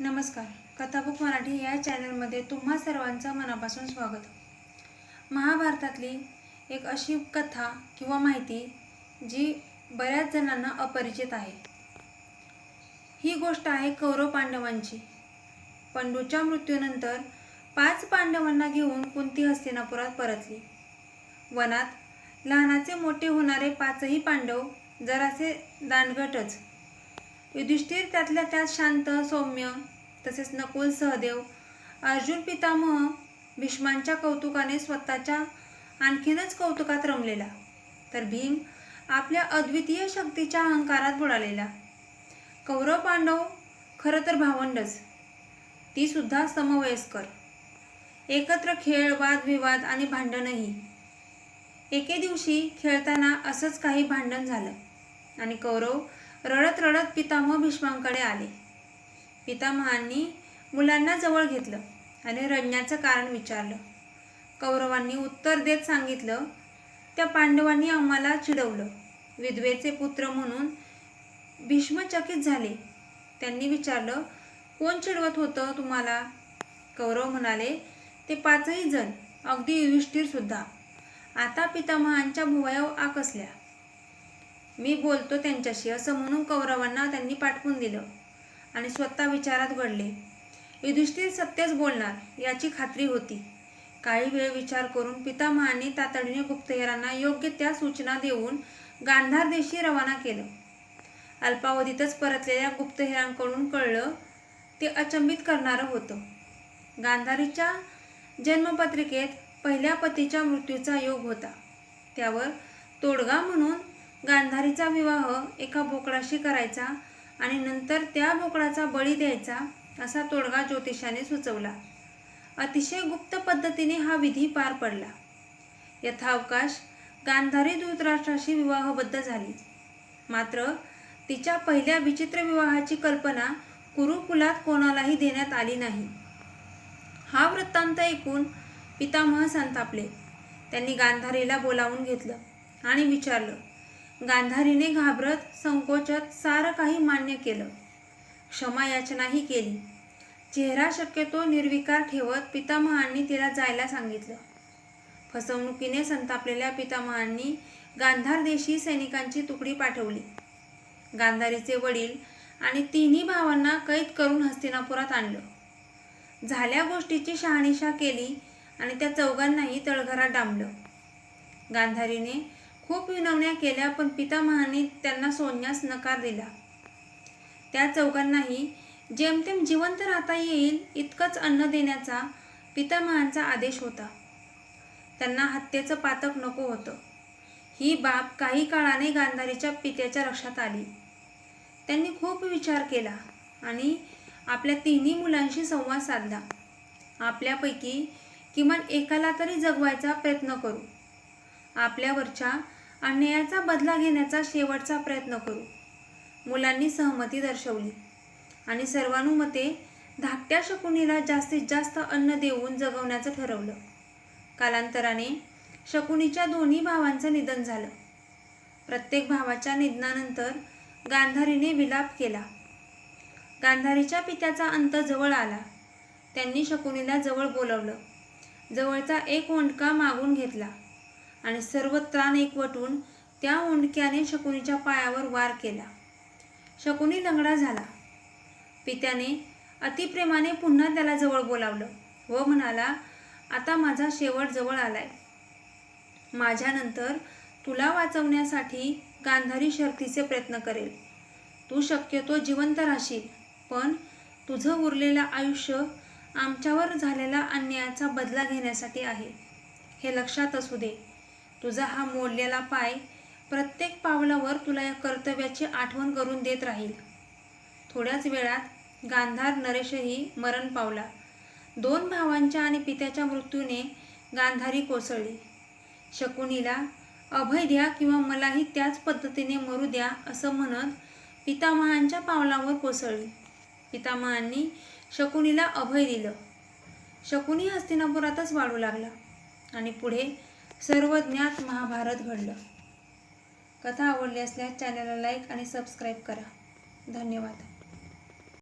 नमस्कार. कथाबुक मराठी या चॅनलमध्ये तुम्हा सर्वांचं मनापासून स्वागत. महाभारतातली एक अशी कथा किंवा माहिती जी बऱ्याच जणांना अपरिचित आहे. ही गोष्ट आहे कौरव पांडवांची. पंडूच्या मृत्यूनंतर पाच पांडवांना घेऊन कुंती हस्तिनापुरात परतली. वनात लहानाचे मोठे होणारे पाचही पांडव जरासे दांडगटच युधिष्ठिर त्यातल्या त्यात शांत सौम्य तसेच नकुल सहदेव अर्जुन पितामह भीष्मांच्या कौतुकाने स्वतःच्या आणखीनच कौतुकात रमलेला. तर भीम आपल्या अद्वितीय शक्तीच्या अहंकारात बुडालेला. कौरव पांडव खरं तर भावंडच. ती सुद्धा समवयस्कर. एकत्र खेळ वादविवाद आणि भांडणही. एके दिवशी खेळताना असंच काही भांडण झालं आणि कौरव रडत रडत पितामह भीष्मांकडे आले. पितामहांनी मुलांना जवळ घेतलं आणि रडण्याचं कारण विचारलं. कौरवांनी उत्तर देत सांगितलं त्या पांडवांनी आम्हाला चिडवलं. विधवेचे पुत्र म्हणून भीष्मचकित झाले. त्यांनी विचारलं कोण चिडवत होतं तुम्हाला? कौरव म्हणाले ते पाचही जण अगदी युधिष्ठिरसुद्धा. आता पितामहांच्या भुवया आकसल्या. मी बोलतो त्यांच्याशी असं म्हणून कौरवांना त्यांनी पाठवून दिलं. आणि स्वतः विचारात घडले. युधिष्ठिर सत्यच बोलणार याची खात्री होती. काही वेळ विचार करून पितामहांनी तातडीने गुप्तहेरांना योग्य त्या सूचना देऊन गांधार देशी रवाना केलं. अल्पावधीतच परतलेल्या गुप्तहेरांकडून कळलं ते अचंबित करणारं होतं. गांधारीच्या जन्मपत्रिकेत पहिल्या पतीच्या मृत्यूचा योग होता. त्यावर तोडगा म्हणून गांधारीचा विवाह एका बोकडाशी करायचा आणि नंतर त्या बोकडाचा बळी द्यायचा असा तोडगा ज्योतिषाने सुचवला. अतिशय गुप्त पद्धतीने हा विधी पार पडला. यथावकाश गांधारी धृतराष्ट्राशी विवाहबद्ध झाली. मात्र तिच्या पहिल्या विचित्र विवाहाची कल्पना कुरुकुलात कोणालाही देण्यात आली नाही. हा वृत्तांत ऐकून पितामह संतापले. त्यांनी गांधारीला बोलावून घेतलं आणि विचारलं गांधारीने घाबरत संकोचत सारं काही मान्य केलं. क्षमा याचनाही केली. चेहरा शक्यतो निर्विकार ठेवत पितामहांनी तिला जायला सांगितलं. फसवणुकीने संतापलेल्या पितामहांनी गांधार देशी सैनिकांची तुकडी पाठवली. गांधारीचे वडील आणि तिन्ही भावांना कैद करून हस्तिनापुरात आणलं. झाल्या गोष्टीची शहानिशा केली आणि त्या चौघांनाही तळघरात डांबलं. गांधारीने खूप विनवण्या केल्या पण पितामहांनी त्यांना सोडण्यास नकार दिला. त्या चौघांनाही जेमतेम जिवंत राहता येईल इतकंच अन्न देण्याचा पितामहांचा आदेश होता. त्यांना हत्येचं पातक नको होतं. ही बाब काही काळाने गांधारीच्या पित्याच्या लक्षात आली. त्यांनी खूप विचार केला आणि आपल्या तिन्ही मुलांशी संवाद साधला. आपल्यापैकी किमान एकाला तरी जगवायचा प्रयत्न करू. आपल्यावरच्या अन्यायाचा बदला घेण्याचा शेवटचा प्रयत्न करू. मुलांनी सहमती दर्शवली. आणि सर्वानुमते धाकट्या शकुनीला जास्तीत जास्त अन्न देऊन जगवण्याचं ठरवलं. कालांतराने शकुनीच्या दोन्ही भावांचं निधन झालं. प्रत्येक भावाच्या निधनानंतर गांधारीने विलाप केला. गांधारीच्या पित्याचा अंत जवळ आला. त्यांनी शकुनीला जवळ बोलवलं. जवळचा एक ओंडका मागून घेतला. आणि सर्व त्राण एकवटून त्या ओंडक्याने शकुनीच्या पायावर वार केला. शकुनी लंगडा झाला. पित्याने अतिप्रेमाने पुन्हा त्याला जवळ बोलावलं व म्हणाला आता माझा शेवट जवळ आलाय. माझ्यानंतर तुला वाचवण्यासाठी गांधारी शर्तीचे प्रयत्न करेल. तू शक्यतो जिवंत राहशील पण तुझं उरलेलं आयुष्य आमच्यावर झालेला अन्यायाचा बदला घेण्यासाठी आहे. हे लक्षात असू दे. तुझा हा मोडलेला पाय प्रत्येक पावलावर तुला या कर्तव्याची आठवण करून देत राहील. थोड्याच वेळात गांधार नरेशही मरण पावला. दोन भावांच्या आणि पित्याच्या मृत्यूने गांधारी कोसळली. शकुनीला अभय द्या किंवा मलाही त्याच पद्धतीने मरू द्या असं म्हणत पितामहांच्या पावलावर कोसळली. पितामहांनी शकुनीला अभय दिलं. शकुनी हस्तिनापुरातच वाढू लागला आणि पुढे सर्व ज्ञात महाभारत घडलं. कथा आवडली असल्यास चॅनलला लाईक आणि सबस्क्राईब करा. धन्यवाद.